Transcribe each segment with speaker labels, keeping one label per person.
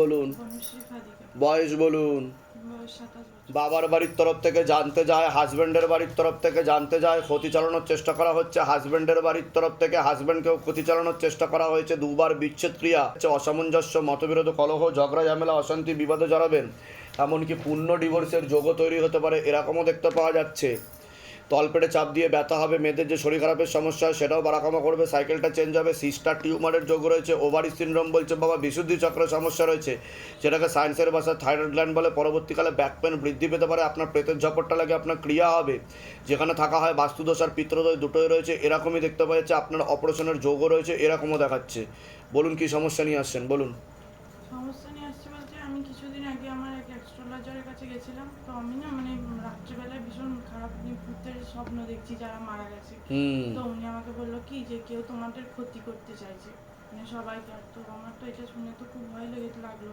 Speaker 1: বলুন। বয়স বলুন। বাবার বাড়ির তরফ থেকে জানতে যায় হাজবেন্ডের বাড়ির তরফ থেকে জানতে যায়, ক্ষতি চালানোর চেষ্টা করা হচ্ছে। হাজবেন্ডের বাড়ির তরফ থেকে হাজবেন্ডকেও ক্ষতি চালানোর চেষ্টা করা হয়েছে। দুবার বিচ্ছেদ ক্রিয়া, হচ্ছে অসামঞ্জস্য, মতবিরোধ, কলহ, ঝগড়া, ঝামেলা, অশান্তি, বিবাদে জড়াবেন। এমনকি পূর্ণ ডিভোর্সের যোগও তৈরি হতে পারে, এরকমও দেখতে পাওয়া যাচ্ছে। তলপেটে চাপ দিয়ে ব্যথা হবে, মেয়েদের যে শরীর খারাপের সমস্যা হয় সেটাও বাড়াকামা করবে, সাইকেলটা চেঞ্জ হবে, সিস্টার টিউমারের যোগ রয়েছে, ওভারি সিনড্রোম বলছে, বাবা, বিশুদ্ধি চক্রের সমস্যা রয়েছে। যেটাকে সায়েন্সের ভাষায় থাইরয়েড গ্ল্যান্ড বলে, পরবর্তীকালে ব্যাক পেন বৃদ্ধি পেতে পারে, আপনার পেটের ঝপটটা লাগে, আপনার ক্রিয়া হবে। যেখানে থাকা হয় বাস্তুদোষ আর দুটোই রয়েছে, এরকমই দেখতে পাওয়া যাচ্ছে, আপনার অপারেশনের যোগও রয়েছে, এরকমও দেখাচ্ছে। বলুন কি সমস্যা নিয়ে আসছেন, বলুন।
Speaker 2: সমস্যা নিয়ে আসছে বলতে আমি কিছুদিন আগে আমার এক অ্যাস্ট্রোলজারের কাছে গেছিলাম। তো আমি না মানে রাত্রিবেলায় ভীষণ খারাপ ভূতের স্বপ্ন দেখছি যারা মারা গেছে। তো উনি আমাকে বলল কি যে কেউ তোমাদের ক্ষতি করতে চাইছে। মানে সবাইকে আর তো আমার তো এটা শুনে তো খুব ভয় লেগে লাগল।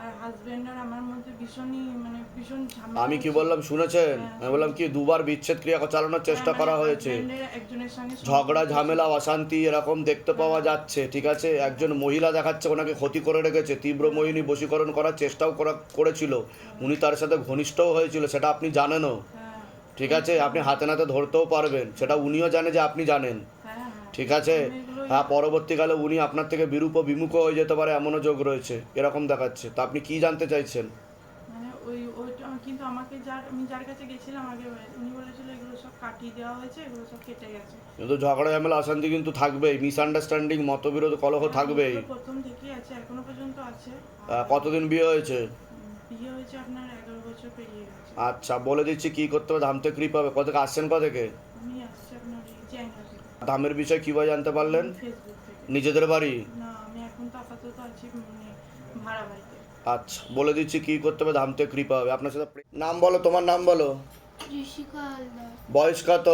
Speaker 2: আর হাজবেন্ড আর আমার মধ্যে ভীষণই মানে ভীষণ
Speaker 1: আমি কি বললাম শুনেছেন?
Speaker 2: হ্যাঁ।
Speaker 1: আমি বললাম কি দুবার বিচ্ছেদ ক্রিয়া চালানোর চেষ্টা
Speaker 2: হ্যাঁ,
Speaker 1: করা
Speaker 2: মানে
Speaker 1: হয়েছে
Speaker 2: একজনের সঙ্গে
Speaker 1: ঝগড়া ঝামেলা অশান্তি এরকম দেখতে পাওয়া যাচ্ছে ঠিক আছে? একজন মহিলা দেখাচ্ছে ওনাকে ক্ষতি করে রেখেছে তীব্র মোহিনী বশীকরণ করার চেষ্টাও করা করেছিল। উনি তার সাথে ঘনিষ্ঠও হয়েছিল সেটা আপনি জানেনও।
Speaker 2: হ্যাঁ।
Speaker 1: ঠিক আছে? আপনি হাতে নাতে ধরতেও পারবেন সেটা উনিও জানে যে আপনি জানেন।
Speaker 2: হ্যাঁ হ্যাঁ
Speaker 1: ঠিক আছে? হ্যাঁ পরবর্তীকালে উনি আপনার থেকে বিরূপ বিমুখ হয়ে যেতে পারে এমনও যোগ রয়েছে এরকম দেখাচ্ছে। তা আপনি কি জানতে চাইছেন?
Speaker 2: মানে ওই ওইটা কিন্তু আমাকে যার আমি যার কাছে গেছিলাম আগে উনি বলেছিল এগুলো সব কাটিয়ে দেওয়া হয়েছে এগুলো সব কেটে গেছে।
Speaker 1: কিন্তু ঝগড়া ঝামেলা অশান্তি কিন্তু থাকবেই মিসআন্ডারস্ট্যান্ডিং মতবিরোধ কলহ থাকবেই।
Speaker 2: এগুলো প্রথম থেকেই আছে এখনও পর্যন্ত আছে।
Speaker 1: কতদিন বিয়ে হয়েছে?
Speaker 2: বিয়ে হয়েছে আপনার এগারো বছর পেরিয়ে গেছে।
Speaker 1: আচ্ছা বলে দিচ্ছি কি করতে হবে ধামতে থেকে কৃপ হবে কোথেকে আসছেন কোথেকে
Speaker 2: আমি আসছি আপনার চ্যাংরা
Speaker 1: ধামের বিষয়ে কীভাবে জানতে পারলেন? নিজেদের বাড়ি?
Speaker 2: না আমি এখন তো আপাতত আছি মানে
Speaker 1: আচ্ছা বলে দিচ্ছি কি করতে হবে ধাম থেকে কৃপা হবে। আপনার সাথে নাম বলো তোমার নাম বলো। বয়স কত?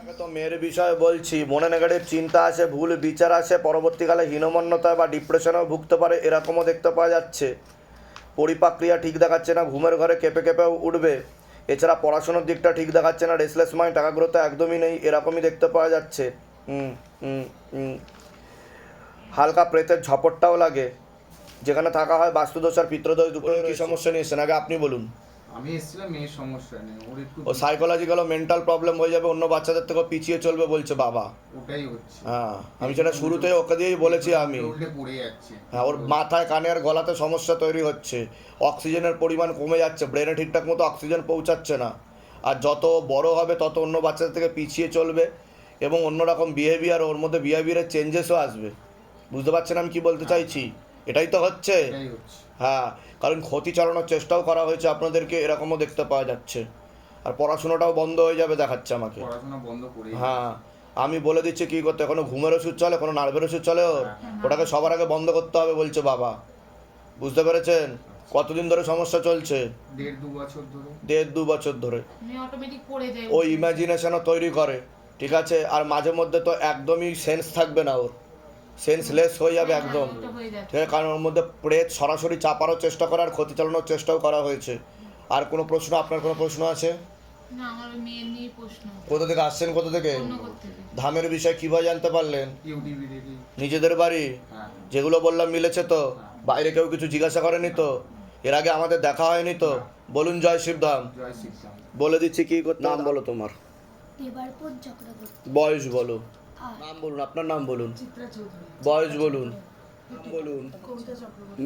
Speaker 1: আমি তো মেয়ের বিষয়ে বলছি মনে নেগেটিভ চিন্তা আছে ভুল বিচার আছে পরবর্তীকালে হীনমন্যতা বা ডিপ্রেশনেও ভুগতে পারে এরকমও দেখতে পাওয়া যাচ্ছে। পরিপাক্রিয়া ঠিক দেখাচ্ছে না ঘুমের ঘরে কেঁপে কেঁপেও উঠবে। এছাড়া পড়াশোনার দিকটা ঠিক দেখাচ্ছে না রেসলেস মাইন্ড তো একদমই নেই এরকমই দেখতে পাওয়া যাচ্ছে। হুম হুম হুম। হালকা প্রেতের ঝপটটাও লাগে। যেখানে থাকা হয় বাস্তুদোষ আর পিত্রদোষ দুটো কি সমস্যা নিয়েছেন আগে আপনি বলুন।
Speaker 3: আমি এসেছিলাম মেয়ের সমস্যা নেই। ওর একটু
Speaker 1: ও সাইকোলজিক্যাল মেন্টাল প্রবলেম হয়ে যাবে অন্য বাচ্চাদের থেকেও পিছিয়ে চলবে বলছে বাবা।
Speaker 3: ওটাই হচ্ছে।
Speaker 1: হ্যাঁ আমি সেটা শুরুতেই ওকে দিয়েই বলেছি আমি।
Speaker 3: উল্টে পড়ে যাচ্ছে।
Speaker 1: হ্যাঁ ওর মাথায় কানে আর গলাতে সমস্যা তৈরি হচ্ছে। অক্সিজেনের পরিমাণ কমে যাচ্ছে ব্রেনে ঠিকঠাক মতো অক্সিজেন পৌঁছাচ্ছে না। আর যত বড় হবে তত অন্য বাচ্চাদের থেকে পিছিয়ে চলবে এবং অন্যরকম বিহেভিয়ার ওর মধ্যে বিহেভিয়ারের চেঞ্জেসও আসবে। বুঝতে পারছেন আমি কি বলতে চাইছি? এটাই তো হচ্ছে। হ্যাঁ কারণ ক্ষতি চালানোর চেষ্টাও করা হয়েছে আপনাদেরকে এরকমও দেখতে পাওয়া যাচ্ছে। আর পড়াশোনাটাও বন্ধ হয়ে যাবে দেখাচ্ছে আমাকে।
Speaker 3: পড়াশোনা বন্ধ করে
Speaker 1: হ্যাঁ আমি বলে দিচ্ছি কি করতে কোনো ঘুমের ওষুধ চলে কোনো নার্ভের ওষুধ চলে ওর। ওটাকে সবার আগে বন্ধ করতে হবে বলছে বাবা। বুঝতে পেরেছেন? কতদিন ধরে সমস্যা চলছে?
Speaker 3: দেড় দু বছর ধরে।
Speaker 1: দেড় দু বছর ধরে।
Speaker 4: আমি অটোমেটিক পড়ে যাই
Speaker 1: ও ইমাজিনেশনও তৈরি করে ঠিক আছে? আর মাঝে মধ্যে তো একদমই সেন্স থাকবে না ওর। সেন্সলেস হয়ে যাবে একদম।
Speaker 4: ওটা হয়ে
Speaker 1: ঠিক আছে কারণ ওর মধ্যে প্রেত সরাসরি চাপারও চেষ্টা করা আর ক্ষতি চালানোর চেষ্টাও করা হয়েছে। আর কোনো প্রশ্ন আপনার কোনো প্রশ্ন আছে? কোথা থেকে আসছেন কোথা থেকে? ধামের বিষয়ে কীভাবে জানতে পারলেন? নিজেদের বাড়ি?
Speaker 3: হ্যাঁ।
Speaker 1: যেগুলো বললাম মিলেছে তো? বাইরে কেউ কিছু জিজ্ঞাসা করেনি তো? এর আগে আমাদের দেখা হয়নি তো? বলুন জয় শিবধাম বলে দিচ্ছি কি নাম বলো তোমার? বয়স বলো। নাম বলুন আপনার নাম বলুন। বয়স বলুন। নাম বলুন।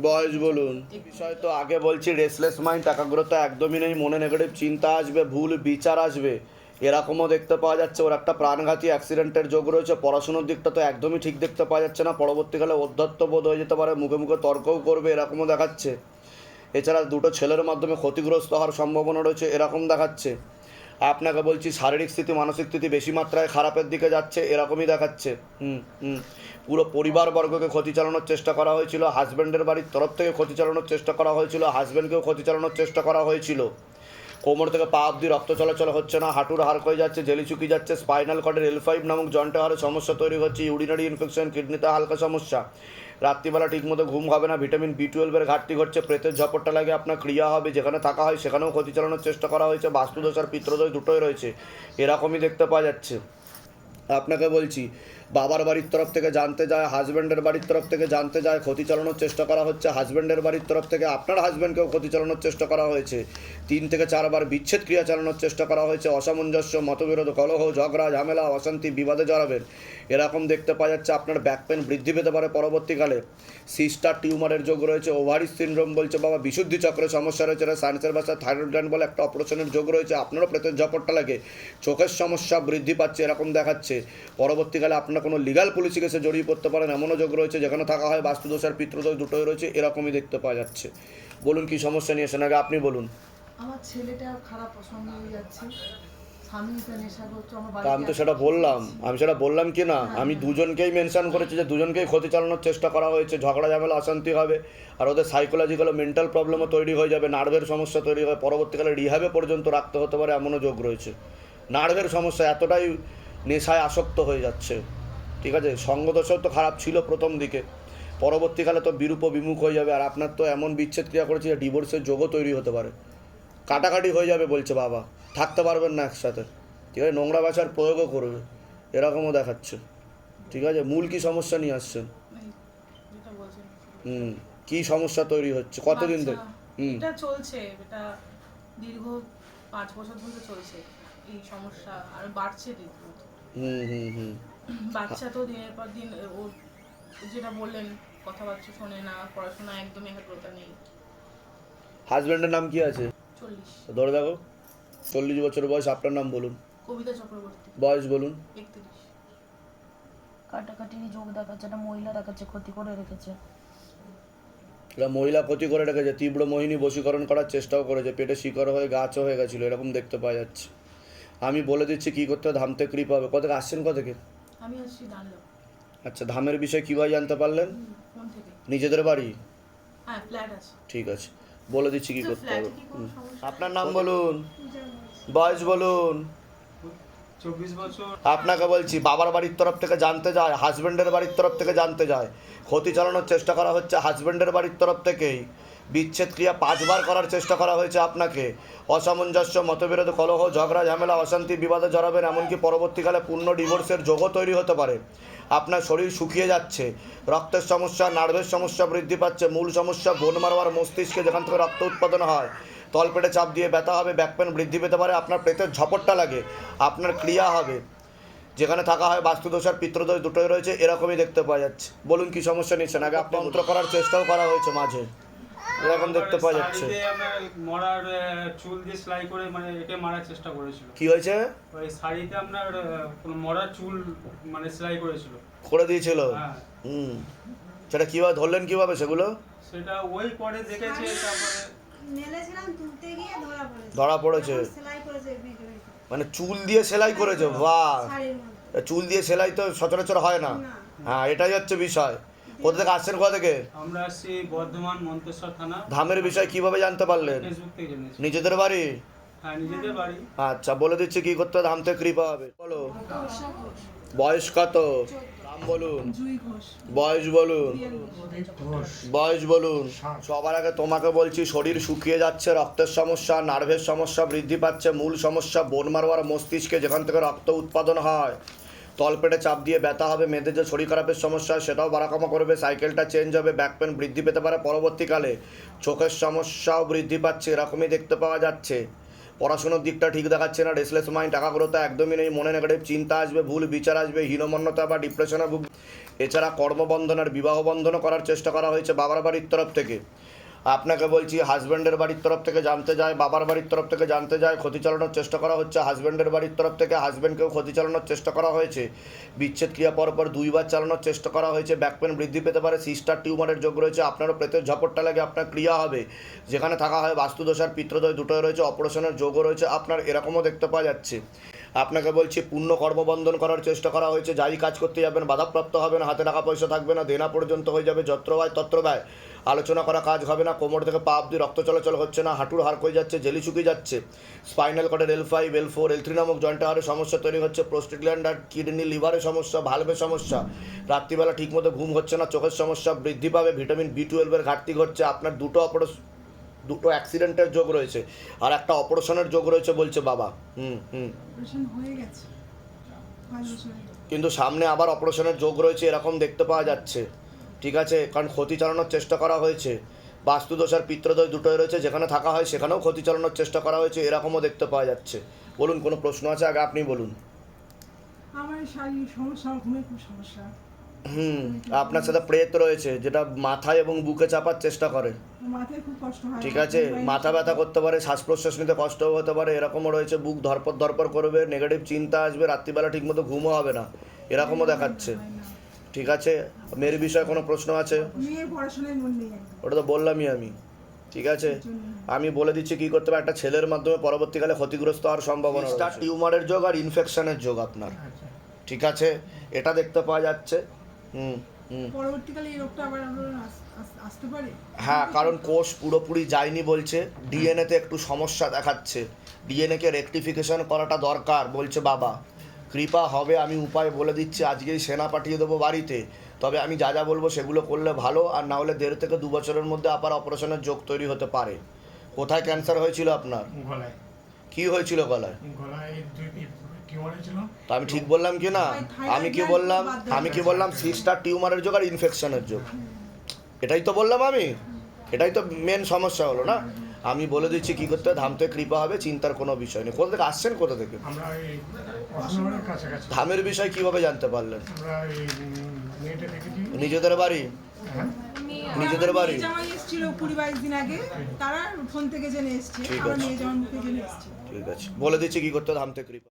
Speaker 1: বয়স বলুন। বিষয় তো আগে বলছি রেসলেস মাইন্ড একাগ্রতা একদমই নেই মনে নেগেটিভ চিন্তা আসবে ভুল বিচার আসবে। এরকমও দেখতে পাওয়া যাচ্ছে ওর একটা প্রাণঘাতী অ্যাক্সিডেন্টের যোগ রয়েছে পড়াশোনার দিকটা তো একদমই ঠিক দেখতে পাওয়া যাচ্ছে না পরবর্তীকালে অধ্যত্ত বোধ হয়ে যেতে পারে মুখে মুখে তর্কও করবে এরকমও দেখাচ্ছে। এছাড়া দুটো ছেলের মাধ্যমে ক্ষতিগ্রস্ত হওয়ার সম্ভাবনা রয়েছে এরকম দেখাচ্ছে। আপনাকে বলছি, শারীরিক স্থিতি, মানসিক স্থিতি বেশি মাত্রায় খারাপের দিকে যাচ্ছে, এরকমই দেখাচ্ছে। হুম হুম। পুরো পরিবারবর্গকে ক্ষতি চালানোর চেষ্টা করা হয়েছিল হাজব্যান্ডের বাড়ির তরফ থেকে ক্ষতি চালানোর চেষ্টা করা হয়েছিল হাজব্যান্ডকেও ক্ষতি চালানোর চেষ্টা করা হয়েছিল। কোমর থেকে পা অব্দি রক্ত চলাচল হচ্ছে না, হাঁটুর হাড় হয়ে যাচ্ছে, জেলি চুকি যাচ্ছে স্পাইনাল কর্ডের এল ফাইভ নামক জয়েন্টে হাড়ে সমস্যা তৈরি হচ্ছে ইউরিনারি ইনফেকশন কিডনিতে হালকা সমস্যা। রাত্রিবেলা ঠিকমতো ঘুম হবে না, ভিটামিন বি টুয়েলভের ঘাটতি ঘটছে, প্রেতের ঝপটটা লাগে, আপনার ক্রিয়া হবে, যেখানে থাকা হয় সেখানেও ক্ষতি চালানোর চেষ্টা করা হয়েছে, বাস্তুদোষ আর পিত্রদোষ দুটোই রয়েছে, এরকমই দেখতে পাওয়া যাচ্ছে। আপনাকে বলছি বাবার বাড়ির তরফ থেকে জানতে যায় হাজব্যান্ডের বাড়ির তরফ থেকে জানতে যায়, ক্ষতি চালানোর চেষ্টা করা হচ্ছে। হাজব্যান্ডের বাড়ির তরফ থেকে আপনার হাজব্যান্ডকেও ক্ষতি চালানোর চেষ্টা করা হয়েছে। তিন থেকে চারবার বিচ্ছেদ ক্রিয়া চালানোর চেষ্টা করা হয়েছে। অসামঞ্জস্য, মতবিরোধ, কলহ, ঝগড়া, ঝামেলা, অশান্তি, বিবাদে জড়াবেন। এরকম দেখতে পাওয়া যাচ্ছে আপনার ব্যাক পেন বৃদ্ধি পেতে পারে পরবর্তীকালে। সিস্টার টিউমারের যোগ রয়েছে, ওভারিস সিনড্রোম বলছে, বাবা, বিশুদ্ধি চক্রের সমস্যা রয়েছে সায়েন্সের ভাষায় থাইরয়েড গ্ল্যান্ড বলে একটা অপারেশনের যোগ রয়েছে। আপনারও প্রেতের ঝপটটা লাগে। চোখের সমস্যা বৃদ্ধি পাচ্ছে, এরকম দেখাচ্ছে। পরবর্তীকালে আপনার কোনো লিগাল পুলিশি কেসে জড়িয়ে পড়তে পারেন এমনও যোগ রয়েছে যেখানে থাকা হয় বাস্তুদোষ আর পিতৃদোষ দুটোই রয়েছে এরকমই দেখতে পাওয়া যাচ্ছে। বলুন কি সমস্যা নিয়ে এসেছেন? আগে আপনি বলুন।
Speaker 5: আমার ছেলেটা খারাপ পছন্দ হয়ে যাচ্ছে।
Speaker 1: আমি তো সেটা বললাম। আমি সেটা বললাম কি না? আমি দুজনকেই মেনশন করেছি যে দুজনকেই ক্ষতি চালানোর চেষ্টা করা হয়েছে। ঝগড়া ঝামেলা অশান্তি হবে। আর ওদের সাইকোলজিক্যাল মেন্টাল প্রবলেমও তৈরি হয়ে যাবে। নার্ভের সমস্যা তৈরি হবে। পরবর্তীকালে রিহাবে পর্যন্ত রাখতে হতে পারে এমনও যোগ রয়েছে। নার্ভের সমস্যা এতটাই নেশায় আসক্ত হয়ে যাচ্ছে। ঠিক আছে সঙ্গদশাও তো খারাপ ছিল প্রথম দিকে। পরবর্তীকালে তো বিরূপ বিমুখ হয়ে যাবে আর আপনার তো এমন বিচ্ছেদ ক্রিয়া করেছে যে ডিভোর্সের যোগও তৈরি হতে পারে। কাটাকাটি হয়ে যাবে বলছে বাবা থাকতে পারবেন না একসাথে। ঠিক আছে নোংরা ভাষার প্রয়োগও করবে এরকমও দেখাচ্ছে। ঠিক আছে মূল কি সমস্যা নিয়ে আসছেন? হুম কি সমস্যা তৈরি হচ্ছে? কতদিন
Speaker 2: বাচ্চা,
Speaker 1: থেকে হুম।
Speaker 2: এটা চলছে এটা দীর্ঘ পাঁচ বছর ধরে চলছে এই সমস্যা আর বাড়ছে
Speaker 1: হুম হুম হুম।
Speaker 2: বাচ্চা তো দিনের পর দিন ও যেটা বললেন কথাবার্তা শোনে না পড়াশোনা একদমই একাগ্রতা নেই।
Speaker 1: হাজব্যান্ডের নাম কি আছে?
Speaker 2: চল্লিশ।
Speaker 1: ধরে দেখো। চল্লিশ বছর বয়স আপনার নাম বলুন।
Speaker 2: কবিতা চক্রবর্তী।
Speaker 1: বয়স বলুন।
Speaker 2: একত্রিশ।
Speaker 5: কাটাকাটি যোগ দেখাচ্ছে একটা মহিলা দেখাচ্ছে ক্ষতি করে রেখেছে।
Speaker 1: এরা মহিলা ক্ষতি করে রেখেছে তীব্র মোহিনী বশীকরণ করার চেষ্টাও করেছে পেটে শিকড় হয়ে গাছও হয়ে গেছিল এরকম দেখতে পাওয়া যাচ্ছে। আমি বলে দিচ্ছি কী করতে হবে? ধামতে কৃপ হবে। কত থেকে? আসছেন কত থেকে?
Speaker 2: আমি আসছি দাঁড়লো
Speaker 1: আচ্ছা ধামের বিষয়ে কীভাবে জানতে পারলেন?
Speaker 2: ফোন থেকে।
Speaker 1: নিজেদের বাড়ি?
Speaker 2: হ্যাঁ ফ্ল্যাট আছে।
Speaker 1: ঠিক আছে বলে দিচ্ছি কী করতে হবে। আপনার নাম বলুন। বয়স বলুন। আপনাকে বলছি বাবার বাড়ির তরফ থেকে জানতে যায় হাজব্যান্ডের বাড়ির তরফ থেকে জানতে যায়। ক্ষতি চালানোর চেষ্টা করা হচ্ছে হাজব্যান্ডের বাড়ির তরফ থেকেই। বিচ্ছেদ ক্রিয়া পাঁচবার করার চেষ্টা করা হয়েছে আপনাকে। অসামঞ্জস্য, মতবিরোধ, কলহ, ঝগড়া, ঝামেলা, অশান্তি, বিবাদে জড়াবেন, এমনকি পরবর্তীকালে পূর্ণ ডিভোর্সের যোগও তৈরি হতে পারে। আপনার শরীর শুকিয়ে যাচ্ছে, রক্তের সমস্যা, নার্ভের সমস্যা বৃদ্ধি পাচ্ছে, মূল সমস্যা বোন মারবার মস্তিষ্কে যেখান থেকে রক্ত উৎপাদন হয়, তলপেটে চাপ দিয়ে ব্যথা হবে ব্যাকপেন বৃদ্ধি পেতে পারে, আপনার পেটের ঝপটটা লাগে, আপনার ক্রিয়া হবে। যেখানে থাকা হয় বাস্তুদোষ আর পিত্রদোষ দুটোই রয়েছে, এরকমই দেখতে পাওয়া যাচ্ছে। বলুন কি সমস্যা নিচ্ছেন? আগে আপনি অন্ত্র করার চেষ্টাও করা হয়েছে মাঝে। এরকম দেখতে পাওয়া যাচ্ছে।
Speaker 6: মরার চুল দিয়ে সেলাই করে মানে একে মারার চেষ্টা করেছিল।
Speaker 1: কি হয়েছে?
Speaker 6: ওই শাড়িতে আপনার কোনো মরার চুল মানে সেলাই করেছিল।
Speaker 1: করে দিয়েছিল?
Speaker 6: হ্যাঁ।
Speaker 1: হুম। সেটা কীভাবে ধরলেন কীভাবে সেগুলো?
Speaker 6: সেটা ওই পরে দেখেছে তারপরে
Speaker 7: মেলেছিলাম তুলতে গিয়ে ধরা পড়েছে।
Speaker 1: ধরা পড়েছে?
Speaker 7: সেলাই করেছে
Speaker 1: মানে চুল দিয়ে সেলাই করেছে? বাহ! চুল দিয়ে সেলাই তো সচরাচর হয় না। হ্যাঁ এটাই হচ্ছে বিষয়। কোথা থেকে আসছেন কোথা থেকে?
Speaker 6: আমরা আসছি বর্ধমান মন্তেশ্বর থানা।
Speaker 1: ধামের বিষয় কীভাবে জানতে পারলেন?
Speaker 6: ফেসবুক থেকে জেনেছি।
Speaker 1: নিজেদের বাড়ি?
Speaker 6: হ্যাঁ নিজেদের বাড়ি।
Speaker 1: আচ্ছা বলে দিচ্ছি কি করতে হবে ধাম থেকে কৃপা হবে। বলো। বয়স কত? নাম বলুন। বয়স বলুন। বয়স বলুন। সবার আগে তোমাকে বলছি শরীর শুকিয়ে যাচ্ছে রক্তের সমস্যা নার্ভের সমস্যা বৃদ্ধি পাচ্ছে মূল সমস্যা বোন মারবার মস্তিষ্কে যেখান থেকে রক্ত উৎপাদন হয় তলপেটে চাপ দিয়ে ব্যথা হবে, মেয়েদের যে শরীর খারাপের সমস্যা হয় সেটাও বাড়াকামা করবে, সাইকেলটা চেঞ্জ হবে ব্যাক পেন বৃদ্ধি পেতে পারে পরবর্তীকালে। চোখের সমস্যাও বৃদ্ধি পাচ্ছে, এরকমই দেখতে পাওয়া যাচ্ছে। পড়াশুনোর দিকটা ঠিক দেখাচ্ছে না রেসলেস মাইন্ড একাগ্রতা একদমই নেই, মনে নেগেটিভ চিন্তা আসবে, ভুল বিচার আসবে, হীনমন্যতা বা ডিপ্রেশনে ভুগ এছাড়া কর্মবন্ধন আর বিবাহ বন্ধনও করার চেষ্টা করা হয়েছে বাবার বাড়ির তরফ থেকে। আপনাকে বলছি হাজব্যান্ডের বাড়ির তরফ থেকে জানতে যায়, বাবার বাড়ির তরফ থেকে জানতে যায়, ক্ষতি চালানোর চেষ্টা করা হচ্ছে। হাজব্যান্ডের বাড়ির তরফ থেকে হাজব্যান্ডকেও ক্ষতি চালানোর চেষ্টা করা হয়েছে। বিচ্ছেদ ক্রিয়া পর পর দুইবার চালানোর চেষ্টা করা হয়েছে। ব্যাক পেন বৃদ্ধি পেতে পারে সিস্টার টিউমারের যোগ রয়েছে, আপনারও প্রেতের ঝপটটা লাগে, আপনার ক্রিয়া হবে। যেখানে থাকা হয় বাস্তুদোষ আর পিত্রদোষ দুটোই রয়েছে অপারেশনের যোগও রয়েছে, আপনার এরকমও দেখতে পাওয়া যাচ্ছে। আপনাকে বলছি, পূর্ণ কর্মবন্ধন করার চেষ্টা করা হয়েছে। যাই কাজ করতে যাবেন, বাধাপ্রাপ্ত হবেন, হাতে টাকা পয়সা থাকবে না, দেনা পর্যন্ত হয়ে যাবে, যত্র ব্যয়, তত্র ব্যয়। আলোচনা করা কাজ হবে না, কোমর থেকে পা অব্দি রক্ত চলাচল হচ্ছে না, হাঁটুর হাড় হয়ে যাচ্ছে, জেলি শুকিয়ে যাচ্ছে। Spinal কর্ডের L five L four L three নামক জয়েন্ট হাড়ের সমস্যা তৈরি হচ্ছে প্রোস্টেট আর কিডনি লিভারের সমস্যা ভালভের সমস্যা। রাত্রিবেলা ঠিকমতো ঘুম হচ্ছে না, চোখের সমস্যা বৃদ্ধি পাবে ভিটামিন বি টুয়েলভের ঘাটতি ঘটছে, আপনার দুটো অপারেশন দুটো অ্যাক্সিডেন্টের যোগ রয়েছে। আর একটা অপারেশনের যোগ রয়েছে বলছে বাবা। হুম হুম।
Speaker 2: হয়ে।
Speaker 1: কিন্তু সামনে আবার অপারেশনের যোগ রয়েছে এরকম দেখতে পাওয়া যাচ্ছে। ঠিক আছে? কারণ ক্ষতি চালানোর চেষ্টা করা হয়েছে। বাস্তুদোষ আর পিত্রদোষ দুটোই রয়েছে যেখানে থাকা হয় সেখানেও ক্ষতি চালানোর চেষ্টা করা হয়েছে এরকমও দেখতে পাওয়া যাচ্ছে। বলুন কোনো প্রশ্ন আছে? আগে আপনি বলুন।
Speaker 5: আমার শারীরিক সমস্যা ঘুমের খুব সমস্যা।
Speaker 1: হুম আপনার সাথে প্রেত রয়েছে যেটা মাথায় এবং বুকে চাপার চেষ্টা করে।
Speaker 5: মাথায় খুব কষ্ট হয়।
Speaker 1: ঠিক আছে? মাথা ব্যথা করতে পারে শ্বাস প্রশ্বাস নিতে কষ্টও হতে পারে এরকমও রয়েছে বুক ধরপর ধরপর করবে নেগেটিভ চিন্তা আসবে রাত্রিবেলা ঠিকমতো ঘুমও হবে না এরকমও দেখাচ্ছে। ঠিক আছে? মেয়ের বিষয়ে কোনো প্রশ্ন আছে? ওটা তো বললামই আমি। ঠিক আছে? আমি বলে দিচ্ছি কি করতে হবে একটা ছেলের মাধ্যমে পরবর্তীকালে ক্ষতিগ্রস্ত হওয়ার সম্ভাবনা টিউমারের যোগ আর ইনফেকশনের যোগ আপনার। ঠিক আছে? এটা দেখতে পাওয়া যাচ্ছে।
Speaker 5: পরবর্তীকালে এই রোগটা আবার আবার আস- আস- আসতে পারে?
Speaker 1: হ্যাঁ কারণ কোষ পুরোপুরি যায়নি বলছে। ডিএনএতে একটু সমস্যা দেখাচ্ছে। ডিএনএকে রেকটিফিকেশন করাটা দরকার বলছে বাবা। কৃপা হবে আমি উপায় বলে দিচ্ছি আজকেই সেনা পাঠিয়ে দেবো বাড়িতে। তবে আমি যা যা বলব সেগুলো করলে ভালো আর না হলে দেড় থেকে দু বছরের মধ্যে আবার অপারেশনের যোগ তৈরি হতে পারে। কোথায় ক্যান্সার হয়েছিল আপনার?
Speaker 8: গলায়।
Speaker 1: কি হয়েছিল গলায়?
Speaker 8: গলায়
Speaker 1: তো আমি ঠিক বললাম কি না? আমি কি বললাম? আমি কি বললাম? সিস্টার টিউমারের যোগ আর ইনফেকশনের যোগ। এটাই তো বললাম আমি। এটাই তো মেন সমস্যা হলো না? আমি বলে দিচ্ছি কি করতে হবে, ধাম থেকে কৃপা হবে চিন্তার কোনো বিষয় নেই। কোথা থেকে আসছেন? কোথা থেকে? ধামের বিষয় কীভাবে জানতে পারলেন? নিজেদের বাড়ি? নিজেদের বাড়ি?
Speaker 5: মেয়ে কুড়ি বাইশ দিন আগে। তারা ফোন থেকে জেনে এসছে।
Speaker 1: ঠিক আছে।
Speaker 5: মেয়ে জামাই মুখে জেনে এসছে।
Speaker 1: ঠিক আছে। বলে দিচ্ছি কি করতে হবে, ধাম থেকে কৃপা।